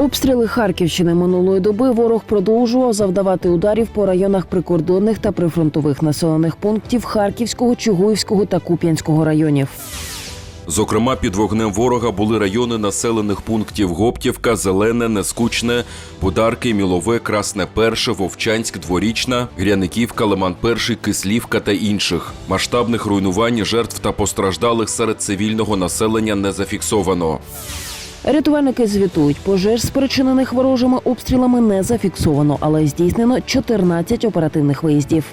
Обстріли Харківщини минулої доби ворог продовжував завдавати ударів по районах прикордонних та прифронтових населених пунктів Харківського, Чугуївського та Куп'янського районів. Зокрема, під вогнем ворога були райони населених пунктів Гоптівка, Зелене, Нескучне, Бударки, Мілове, Красне Перше, Вовчанськ, Дворічна, Гряниківка, Лиман Перший, Кислівка та інших. Масштабних руйнувань, жертв та постраждалих серед цивільного населення не зафіксовано. Рятувальники звітують, пожеж, спричинених ворожими обстрілами, не зафіксовано, але здійснено 14 оперативних виїздів.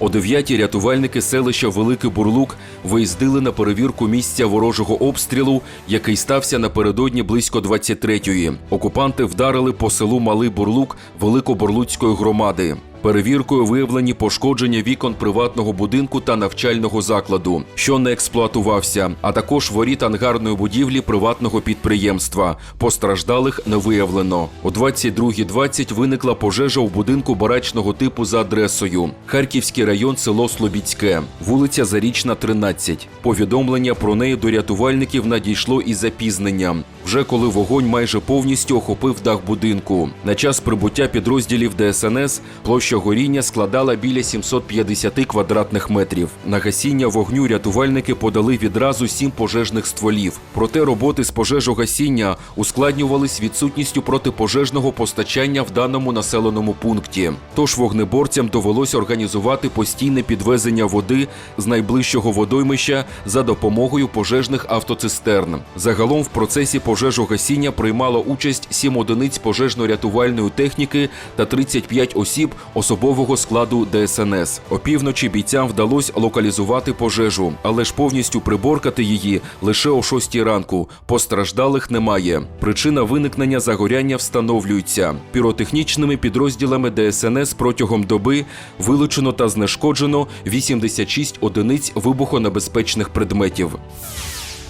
О 9 рятувальники селища Великий Бурлук виїздили на перевірку місця ворожого обстрілу, який стався напередодні близько 23-ї. Окупанти вдарили по селу Малий Бурлук Великобурлуцької громади. Перевіркою виявлені пошкодження вікон приватного будинку та навчального закладу, що не експлуатувався, а також воріт ангарної будівлі приватного підприємства. Постраждалих не виявлено. О 22.20 виникла пожежа у будинку барачного типу за адресою Харківський район, село Слобідське, вулиця Зарічна, 13. Повідомлення про неї до рятувальників надійшло із запізненням. Вже коли вогонь майже повністю охопив дах будинку. На час прибуття підрозділів ДСНС площа горіння складала біля 750 квадратних метрів. На гасіння вогню рятувальники подали відразу сім пожежних стволів. Проте роботи з пожежогасіння ускладнювались відсутністю протипожежного постачання в даному населеному пункті. Тож вогнеборцям довелося організувати постійне підвезення води з найближчого водоймища за допомогою пожежних автоцистерн. Загалом в процесі пожежогасіння приймало участь 7 одиниць пожежно-рятувальної техніки та 35 осіб особового складу ДСНС. Опівночі бійцям вдалося локалізувати пожежу, але ж повністю приборкати її лише о 6 ранку. Постраждалих немає. Причина виникнення загоряння встановлюється. Піротехнічними підрозділами ДСНС протягом доби вилучено та знешкоджено 86 одиниць вибухонебезпечних предметів.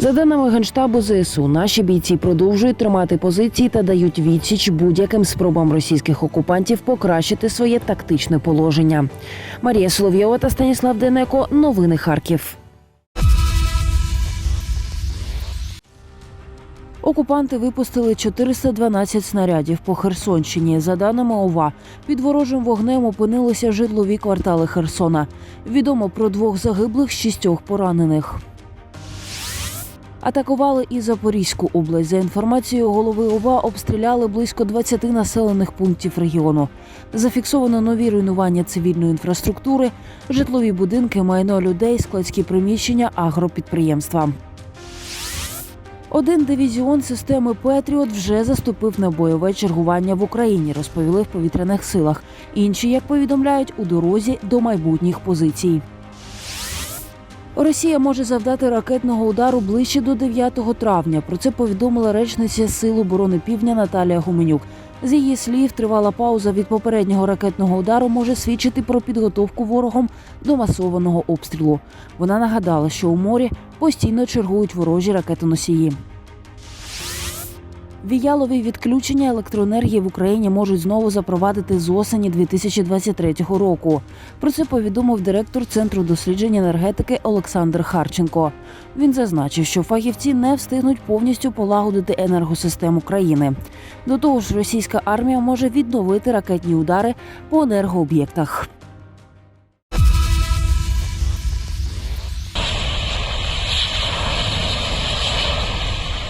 За даними генштабу ЗСУ, наші бійці продовжують тримати позиції та дають відсіч будь-яким спробам російських окупантів покращити своє тактичне положення. Марія Соловйова та Станіслав Денеко. Новини Харків. Окупанти випустили 412 снарядів по Херсонщині. За даними ОВА, під ворожим вогнем опинилися житлові квартали Херсона. Відомо про двох загиблих, шістьох поранених. Атакували і Запорізьку область. За інформацією голови ОВА, обстріляли близько 20 населених пунктів регіону. Зафіксовано нові руйнування цивільної інфраструктури, житлові будинки, майно людей, складські приміщення, агропідприємства. Один дивізіон системи Петріот вже заступив на бойове чергування в Україні, розповіли в повітряних силах. Інші, як повідомляють, у дорозі до майбутніх позицій. Росія може завдати ракетного удару ближче до 9 травня. Про це повідомила речниця Сил оборони Півдня Наталія Гуменюк. З її слів, тривала пауза від попереднього ракетного удару може свідчити про підготовку ворогом до масованого обстрілу. Вона нагадала, що у морі постійно чергують ворожі ракетоносії. Віялові відключення електроенергії в Україні можуть знову запровадити з осені 2023 року. Про це повідомив директор центру досліджень енергетики Олександр Харченко. Він зазначив, що фахівці не встигнуть повністю полагодити енергосистему країни. До того ж, російська армія може відновити ракетні удари по енергооб'єктах.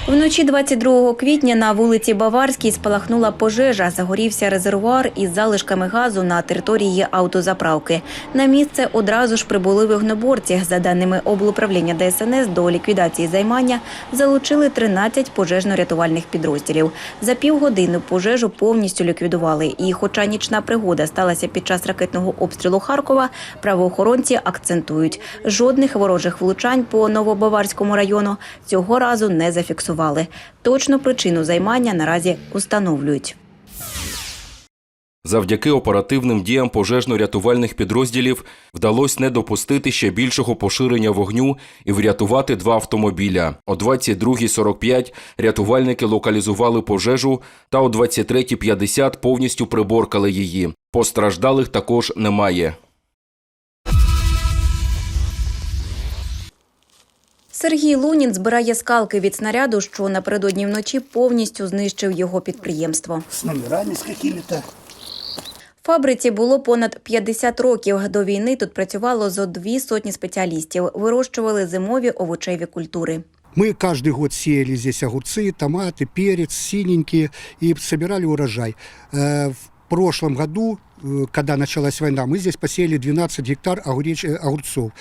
Вночі 22 квітня на вулиці Баварській спалахнула пожежа. Загорівся резервуар із залишками газу на території автозаправки. На місце одразу ж прибули вогнеборці. За даними облуправління ДСНС, до ліквідації займання залучили 13 пожежно-рятувальних підрозділів. За півгодини пожежу повністю ліквідували. І, хоча нічна пригода сталася під час ракетного обстрілу Харкова, правоохоронці акцентують, жодних ворожих влучань по Новобаварському району цього разу не зафіксували. Точну причину займання наразі установлюють. Завдяки оперативним діям пожежно-рятувальних підрозділів вдалося не допустити ще більшого поширення вогню і врятувати два автомобіля. О 22.45 рятувальники локалізували пожежу та о 23.50 повністю приборкали її. Постраждалих також немає. Сергій Лунін збирає скалки від снаряду, що напередодні вночі повністю знищив його підприємство. с номерами с какими-то. Фабриці було понад 50 років. До війни тут працювало зо дві сотні спеціалістів. Вирощували зимові овочеві культури. Мы каждый год сеяли здесь огурцы, томаты, перец, синенькие и собирали урожай. Э, В прошлом году, э, когда началась война, мы здесь посеяли 12 гектар огуреч- э, огурцов.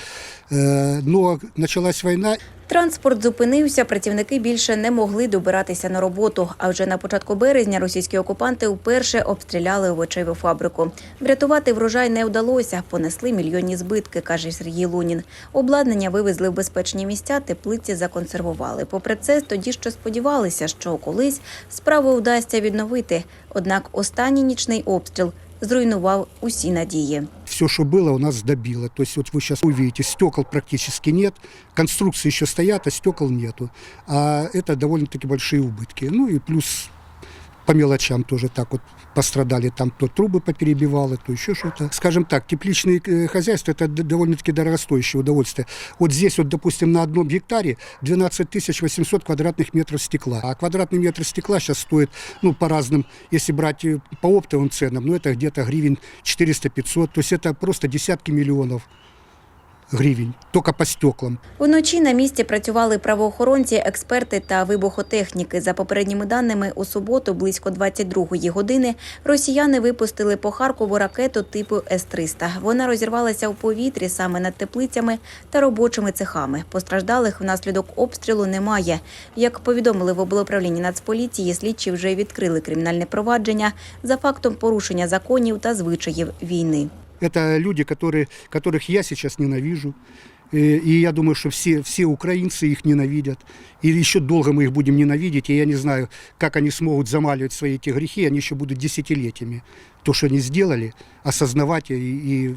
Э, Но началась война, Транспорт зупинився, працівники більше не могли добиратися на роботу. А вже на початку березня російські окупанти вперше обстріляли овочеву фабрику. Врятувати врожай не вдалося, понесли мільйонні збитки, каже Сергій Лунін. Обладнання вивезли в безпечні місця, теплиці законсервували. Попри це, тоді що сподівалися, що колись справу вдасться відновити. Однак останній нічний обстріл зруйнував усі надії. все, что было, у нас добило. То есть вот вы сейчас увидите, стекол практически нет, конструкции еще стоят, а стекол нету. А это довольно-таки большие убытки. Ну и плюс по мелочам тоже так вот пострадали. Там то трубы поперебивало, то еще что-то. Скажем так, тепличные э, хозяйства – это довольно-таки дорогостоящее удовольствие. Вот здесь вот, допустим, на одном гектаре 12 800 квадратных метров стекла. А квадратный метр стекла сейчас стоит, ну, по разным, если брать э, по оптовым ценам, ну, это где-то гривен 400-500. То есть это просто десятки миллионов гривен, только по стеклам. Уночі на місці працювали правоохоронці, експерти та вибухотехніки. За попередніми даними, у суботу близько 22-ї години росіяни випустили по Харкову ракету типу С-300. Вона розірвалася у повітрі саме над теплицями та робочими цехами. Постраждалих внаслідок обстрілу немає. Як повідомили в облуправлінні Нацполіції, слідчі вже відкрили кримінальне провадження за фактом порушення законів та звичаїв війни. Это люди, которые, которых я сейчас ненавижу. Э, И я думаю, что все, все украинцы их ненавидят. И еще долго мы их будем ненавидеть. И я не знаю, как они смогут замаливать свои эти грехи. Они еще будут десятилетиями то, что они сделали, осознавать и, и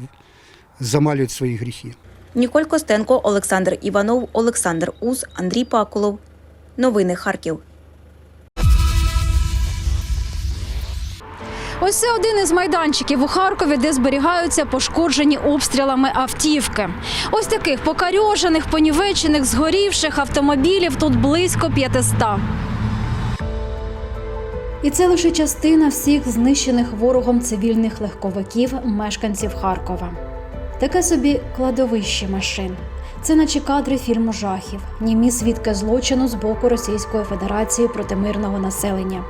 замаливать свои грехи. Ніколь Костенко, Олександр Іванов, Олександр Ус, Андрій Пакулов. Новини Харків. Ось це один із майданчиків у Харкові, де зберігаються пошкоджені обстрілами автівки. Ось таких покарьожених, понівечених, згорівших автомобілів тут близько 500. І це лише частина всіх знищених ворогом цивільних легковиків мешканців Харкова. Таке собі кладовище машин. Це наче кадри фільму жахів, німі свідки злочину з боку Російської Федерації проти мирного населення.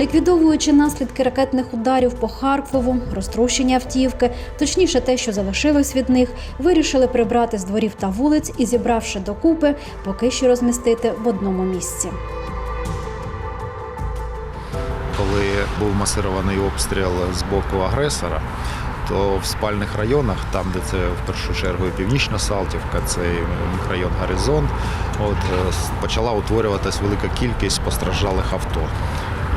Ліквідовуючи наслідки ракетних ударів по Харкову, розтрощення автівки, точніше, те, що залишилось від них, вирішили прибрати з дворів та вулиць і, зібравши докупи, поки що розмістити в одному місці. коли був масирований обстріл з боку агресора, то в спальних районах, там, де це в першу чергу Північна Салтівка, це мікрорайон Горизонт, от е, почала утворюватись велика кількість постраждалих авто.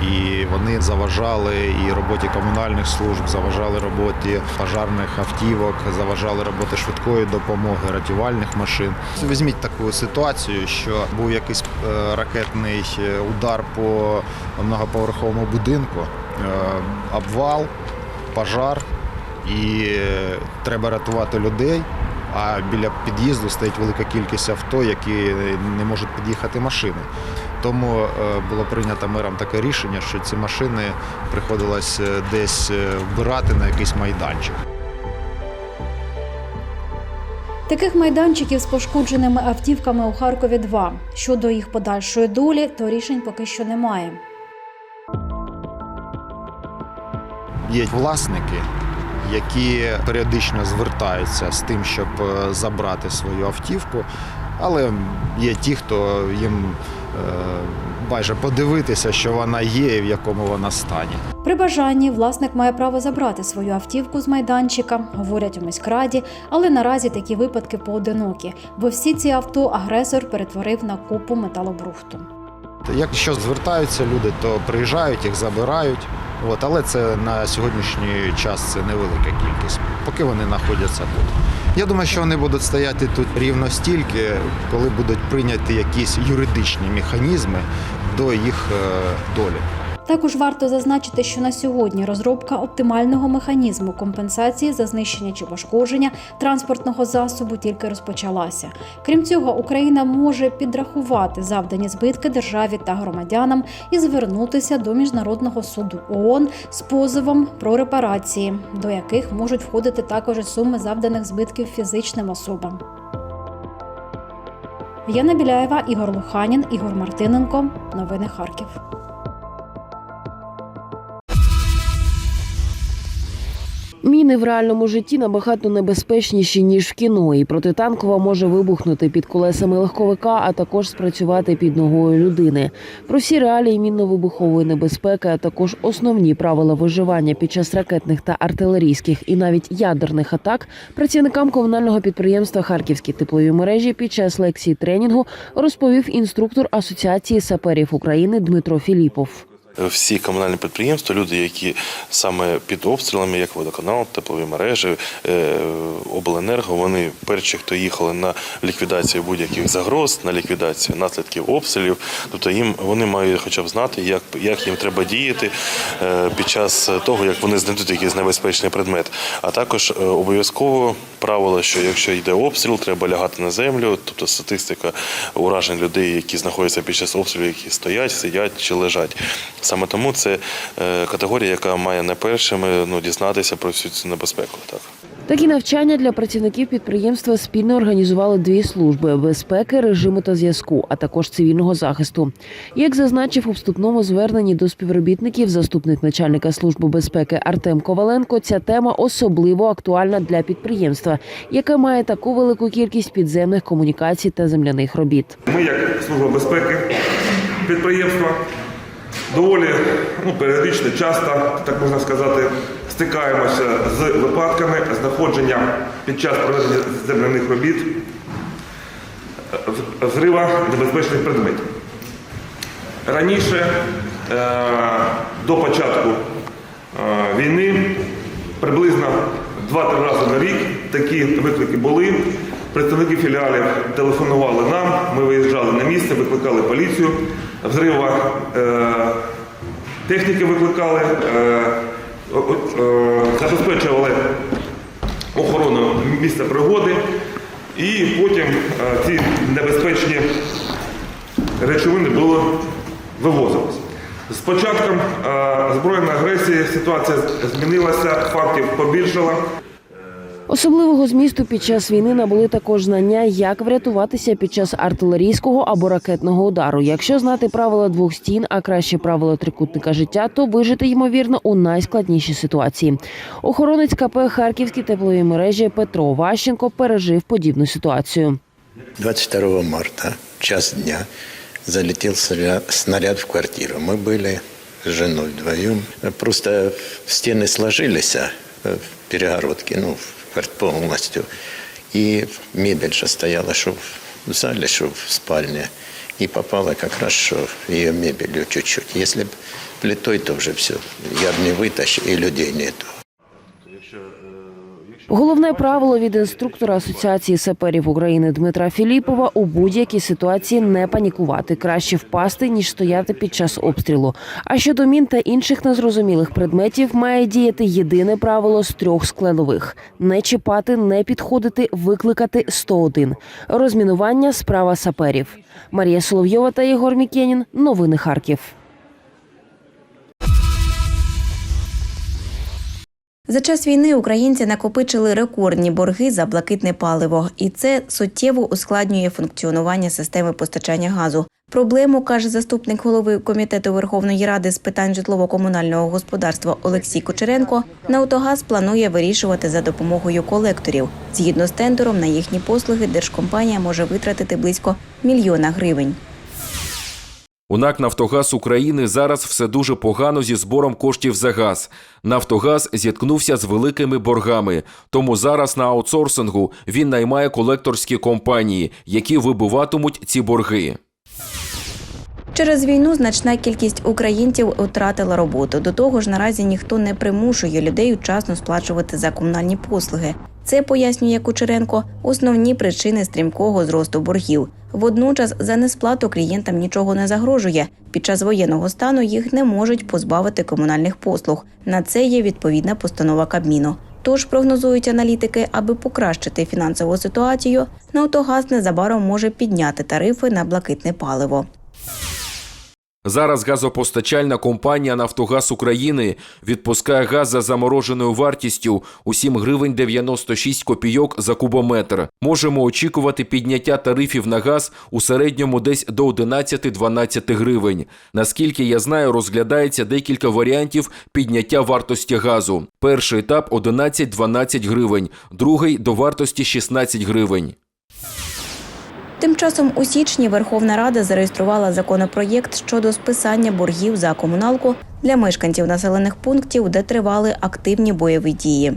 І вони заважали і роботі комунальних служб, заважали роботі пожарних автівок, заважали роботи швидкої допомоги, рятувальних машин. Візьміть таку ситуацію, що був якийсь е, ракетний е, удар по многоповерховому будинку, е, обвал, пожар, і треба рятувати людей. А біля під'їзду стоїть велика кількість авто, які не можуть під'їхати машини. Тому е, було прийнято мером таке рішення, що ці машини приходилось е, десь е, вбирати на якийсь майданчик. Таких майданчиків з пошкодженими автівками у Харкові два. Щодо їх подальшої долі, то рішень поки що немає. Є власники, які періодично звертаються з тим, щоб е, забрати свою автівку, але є ті, хто їм е, майже подивитися, що вона є і в якому вона стані. При бажанні власник має право забрати свою автівку з майданчика, говорять у міськраді, але наразі такі випадки поодинокі, бо всі ці авто агресор перетворив на купу металобрухту. Якщо звертаються люди, то приїжджають, їх забирають. От, але це на сьогоднішній час це невелика кількість, поки вони знаходяться тут. Я думаю, що вони будуть стояти тут рівно стільки, коли будуть прийняті якісь юридичні механізми до їх е, долі. Також варто зазначити, що на сьогодні розробка оптимального механізму компенсації за знищення чи пошкодження транспортного засобу тільки розпочалася. Крім цього, Україна може підрахувати завдані збитки державі та громадянам і звернутися до міжнародного суду ООН з позовом про репарації, до яких можуть входити також суми завданих збитків фізичним особам. Яна Біляєва, Ігор Луханін, Ігор Мартиненко. Новини Харків. Міни в реальному житті набагато небезпечніші ніж в кіно, і протитанкова може вибухнути під колесами легковика, а також спрацювати під ногою людини. Про всі реалії мінно-вибухової небезпеки, а також основні правила виживання під час ракетних та артилерійських і навіть ядерних атак працівникам комунального підприємства Харківські теплові мережі під час лекції тренінгу розповів інструктор Асоціації саперів України Дмитро Філіпов. Всі комунальні підприємства, люди, які саме під обстрілами, як водоканал, теплові мережі, е, обленерго, вони перші, хто їхали на ліквідацію будь-яких загроз, на ліквідацію наслідків обстрілів. Тобто їм вони мають хоча б знати, як, як їм треба діяти е, під час того, як вони знайдуть якийсь небезпечний предмет. А також е, обов'язково правило, що якщо йде обстріл, треба лягати на землю, тобто статистика уражень людей, які знаходяться під час обстрілів, які стоять, сидять чи лежать. Саме тому це е, категорія, яка має найпершими ну, дізнатися про всю цю небезпеку. Так. Такі навчання для працівників підприємства спільно організували дві служби безпеки, режиму та зв'язку, а також цивільного захисту. Як зазначив у вступному зверненні до співробітників заступник начальника служби безпеки Артем Коваленко, ця тема особливо актуальна для підприємства, яке має таку велику кількість підземних комунікацій та земляних робіт. Ми, як служба безпеки підприємства, доволі ну, періодично, часто, так можна сказати, стикаємося з випадками знаходження під час проведення земляних робіт взрива небезпечних предметів. Раніше, е, до початку е, війни, приблизно 2-3 рази на рік такі виклики були. Представники філіалів телефонували нам, ми виїжджали місце, викликали поліцію, взрива е, техніки викликали, е, е, забезпечували охорону місця пригоди, і потім ці небезпечні речовини було вивозилось. З початком збройної агресії ситуація змінилася, фактів побільшало. Особливого змісту під час війни набули також знання, як врятуватися під час артилерійського або ракетного удару. Якщо знати правила двох стін, а краще правила трикутника життя, то вижити ймовірно у найскладнішій ситуації. Охоронець КП Харківські теплові мережі Петро Ващенко пережив подібну ситуацію. 22 марта, час дня, залетел снаряд, снаряд в квартиру. Мы были с женой вдвоем. Просто стены сложились перегородке, ну, повністю. І. Мебель же стояла, що в залі, що в спальні. І попала как раз, її мебелью чуть-чуть. Если б плитой, то вже все. Я б не витащив і людей нету. Головне правило від інструктора Асоціації саперів України Дмитра Філіпова у будь-якій ситуації не панікувати. Краще впасти ніж стояти під час обстрілу. А щодо мін та інших незрозумілих предметів, має діяти єдине правило з трьох складових: не чіпати, не підходити, викликати 101. Розмінування справа саперів. Марія Соловйова та Єгор Мікенін. Новини Харків. За час війни українці накопичили рекордні борги за блакитне паливо, і це суттєво ускладнює функціонування системи постачання газу. Проблему каже заступник голови комітету Верховної Ради з питань житлово-комунального господарства Олексій Кучеренко. Наутогаз планує вирішувати за допомогою колекторів. Згідно з тендером, на їхні послуги держкомпанія може витратити близько мільйона гривень. У НАК Нафтогаз України зараз все дуже погано зі збором коштів за газ. Нафтогаз зіткнувся з великими боргами, тому зараз на аутсорсингу він наймає колекторські компанії, які вибиватимуть ці борги. Через війну значна кількість українців втратила роботу. До того ж, наразі ніхто не примушує людей вчасно сплачувати за комунальні послуги. Це пояснює Кучеренко основні причини стрімкого зросту боргів. Водночас за несплату клієнтам нічого не загрожує. Під час воєнного стану їх не можуть позбавити комунальних послуг. На це є відповідна постанова Кабміну. Тож прогнозують аналітики, аби покращити фінансову ситуацію, Нафтогаз незабаром може підняти тарифи на блакитне паливо. Зараз газопостачальна компанія Нафтогаз України відпускає газ за замороженою вартістю у 7 гривень 96 копійок за кубометр. Можемо очікувати підняття тарифів на газ у середньому десь до 11-12 гривень. Наскільки я знаю, розглядається декілька варіантів підняття вартості газу. Перший етап 11-12 гривень, другий до вартості 16 гривень. Тим часом у січні Верховна Рада зареєструвала законопроєкт щодо списання боргів за комуналку для мешканців населених пунктів, де тривали активні бойові дії.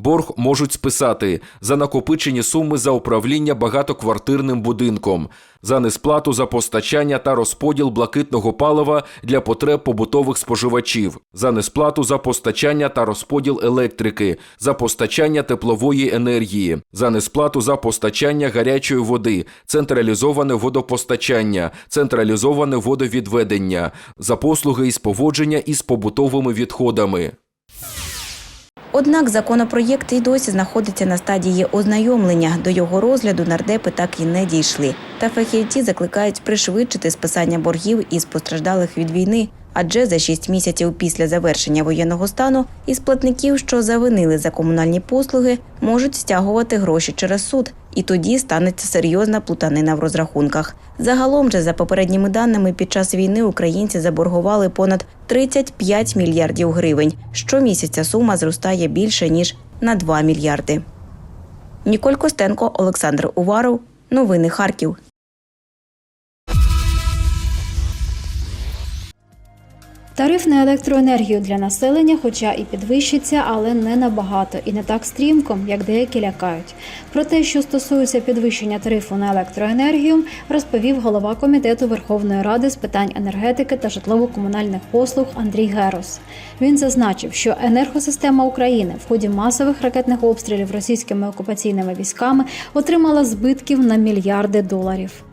Борг можуть списати за накопичені суми за управління багатоквартирним будинком, за несплату за постачання та розподіл блакитного палива для потреб побутових споживачів, за несплату за постачання та розподіл електрики, за постачання теплової енергії, за несплату за постачання гарячої води, централізоване водопостачання, централізоване водовідведення, за послуги із поводження із побутовими відходами. Однак законопроєкт і досі знаходиться на стадії ознайомлення. До його розгляду нардепи так і не дійшли. Та фахівці закликають пришвидшити списання боргів із постраждалих від війни. Адже за шість місяців після завершення воєнного стану із платників, що завинили за комунальні послуги, можуть стягувати гроші через суд, і тоді станеться серйозна плутанина в розрахунках. Загалом же, за попередніми даними, під час війни українці заборгували понад 35 мільярдів гривень. Щомісяця сума зростає більше ніж на 2 мільярди. Ніколь Костенко, Олександр Уваров. Новини Харків. Тариф на електроенергію для населення, хоча і підвищиться, але не набагато і не так стрімко, як деякі лякають. Про те, що стосується підвищення тарифу на електроенергію, розповів голова комітету Верховної Ради з питань енергетики та житлово-комунальних послуг Андрій Герос. Він зазначив, що енергосистема України в ході масових ракетних обстрілів російськими окупаційними військами отримала збитків на мільярди доларів.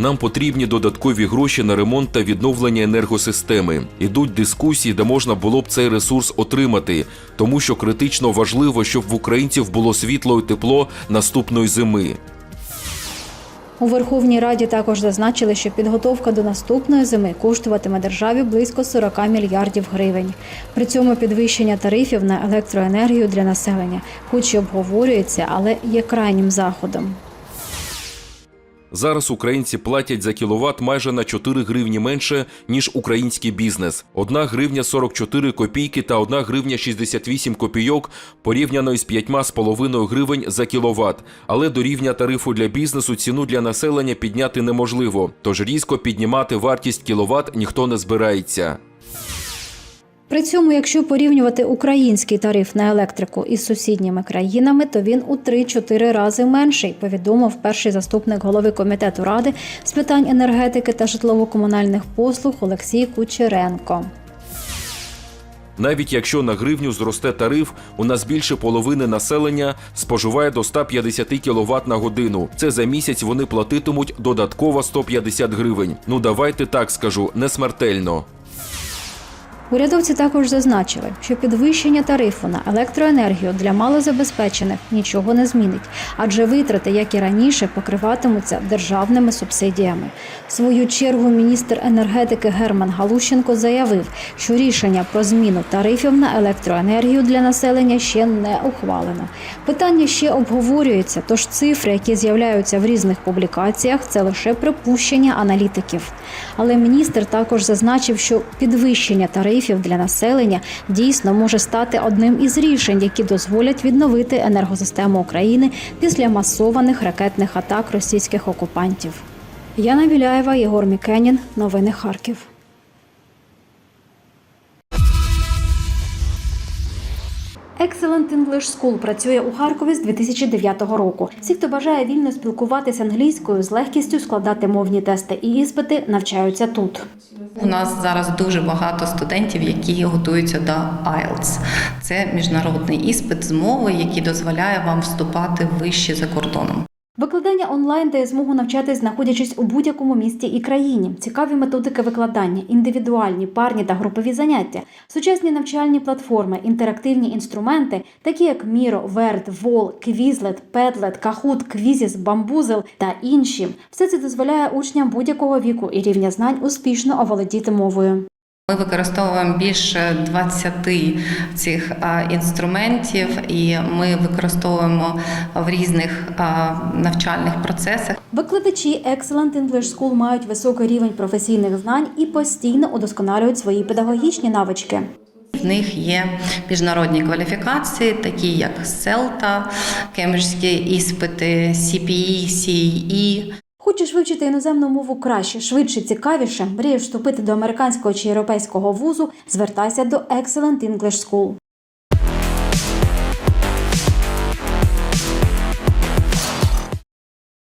Нам потрібні додаткові гроші на ремонт та відновлення енергосистеми. Ідуть дискусії, де можна було б цей ресурс отримати, тому що критично важливо, щоб в українців було світло і тепло наступної зими. У Верховній Раді також зазначили, що підготовка до наступної зими коштуватиме державі близько 40 мільярдів гривень. При цьому підвищення тарифів на електроенергію для населення, хоч і обговорюється, але є крайнім заходом. Зараз українці платять за кіловат майже на 4 гривні менше, ніж український бізнес. 1 гривня 44 копійки та 1 гривня 68 копійок порівняно із 5,5 гривень за кіловат. Але до рівня тарифу для бізнесу ціну для населення підняти неможливо. Тож різко піднімати вартість кіловат ніхто не збирається. При цьому, якщо порівнювати український тариф на електрику із сусідніми країнами, то він у 3-4 рази менший, повідомив перший заступник голови комітету ради з питань енергетики та житлово-комунальних послуг Олексій Кучеренко. Навіть якщо на гривню зросте тариф, у нас більше половини населення споживає до 150 кВт на годину. Це за місяць вони платитимуть додатково 150 гривень. Ну давайте так скажу, не смертельно. Урядовці також зазначили, що підвищення тарифу на електроенергію для малозабезпечених нічого не змінить, адже витрати, як і раніше, покриватимуться державними субсидіями. В свою чергу міністр енергетики Герман Галущенко заявив, що рішення про зміну тарифів на електроенергію для населення ще не ухвалено. Питання ще обговорюється, тож цифри, які з'являються в різних публікаціях, це лише припущення аналітиків. Але міністр також зазначив, що підвищення тарифів для населення дійсно може стати одним із рішень, які дозволять відновити енергосистему України після масованих ракетних атак російських окупантів. Яна Віляєва, Єгор Мікенін. Новини Харків. Excellent English School працює у Харкові з 2009 року. Всі, хто бажає вільно спілкуватися англійською, з легкістю складати мовні тести і іспити, навчаються тут. У нас зараз дуже багато студентів, які готуються до IELTS. Це міжнародний іспит з мови, який дозволяє вам вступати вище за кордоном. Викладання онлайн дає змогу навчатись, знаходячись у будь-якому місті і країні. Цікаві методики викладання, індивідуальні, парні та групові заняття, сучасні навчальні платформи, інтерактивні інструменти, такі як Miro, Word, Wall, Quizlet, Padlet, Kahoot, Quizzes, Bamboozle та інші. Все це дозволяє учням будь-якого віку і рівня знань успішно оволодіти мовою. Ми використовуємо більше 20 цих інструментів, і ми використовуємо в різних навчальних процесах. Викладачі Excellent English School мають високий рівень професійних знань і постійно удосконалюють свої педагогічні навички. В них є міжнародні кваліфікації, такі як CELTA, кембриджські іспити, CPE, CEE. Хочеш вивчити іноземну мову краще, швидше, цікавіше, мрієш вступити до американського чи європейського вузу, звертайся до Excellent English School.